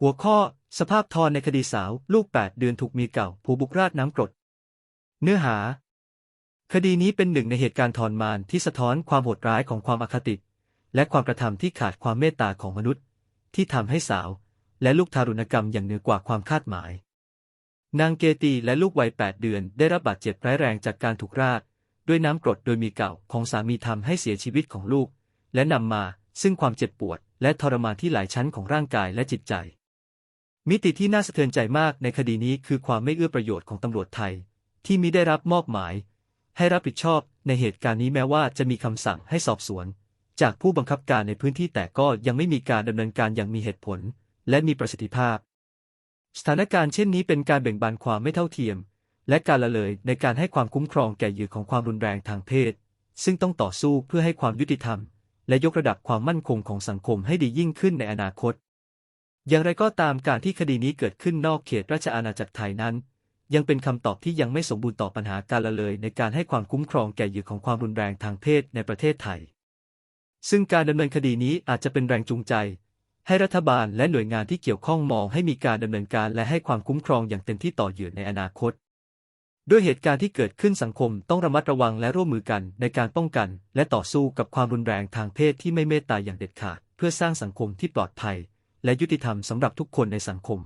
หัวข้อ สภาพทอนในคดีสาว ลูก 8 เดือนถูกมีเก่า ผูบุกราดน้ำกรด เนื้อหา คดีนี้เป็นหนึ่งในเหตุการณ์ทรมานที่สะท้อนความโหดร้ายของความอาคติ และความกระทำที่ขาดความเมตตาของมนุษย์ ที่ทำให้สาว และลูกทารุณกรรมอย่างเหนือกว่าความคาดหมาย นางเกตีและลูกวัย 8 เดือนได้รับบาดเจ็บร้ายแรงจากการถูกราดด้วยน้ำกรดโดยมีเก่าของสามีทำให้เสียชีวิตของลูก และนำมาซึ่งความเจ็บปวด และทรมานที่หลายชั้นของร่างกายและจิตใจ มิติที่น่าสะเทือนใจมากในคดีนี้คือความไม่เอื้อประโยชน์ของตำรวจไทย ที่มิได้รับมอบหมาย ให้รับผิดชอบในเหตุการณ์นี้แม้ว่าจะมีคำสั่งให้สอบสวน จากผู้บังคับการในพื้นที่แต่ก็ยังไม่มีการดำเนินการอย่างมีเหตุผล และมีประสิทธิภาพ สถานการณ์เช่นนี้เป็นการแบ่งบานความไม่เท่าเทียม และการละเลยในการให้ความคุ้มครองแก่เหยื่อของความรุนแรงทางเพศ ซึ่งต้องต่อสู้เพื่อให้ความยุติธรรม และยกระดับความมั่นคงของสังคมให้ดียิ่งขึ้นในอนาคต อย่างไรก็ตามการที่คดีนี้เกิดขึ้นนอกเขตราชอาณาจักรไทยนั้น ยังเป็นคำตอบที่ยังไม่สมบูรณ์ต่อปัญหาการละเลย ในการให้ความคุ้มครองแก่เหยื่อของความรุนแรงทางเพศในประเทศไทย ซึ่งการดำเนินคดีนี้อาจจะเป็นแรงจูงใจ ให้รัฐบาลและหน่วยงานที่เกี่ยวข้องมองให้มีการดำเนินการและให้ความคุ้มครองอย่างเต็มที่ต่อเหยื่อในอนาคตด้วยเหตุการณ์ที่เกิดขึ้นสังคมต้องระมัดระวังและร่วมมือกันในการป้องกัน และต่อสู้กับความรุนแรงทางเพศที่ไม่เมตตาอย่างเด็ดขาด เพื่อสร้างสังคมที่ปลอดภัย และยุติธรรมสำหรับทุกคนในสังคม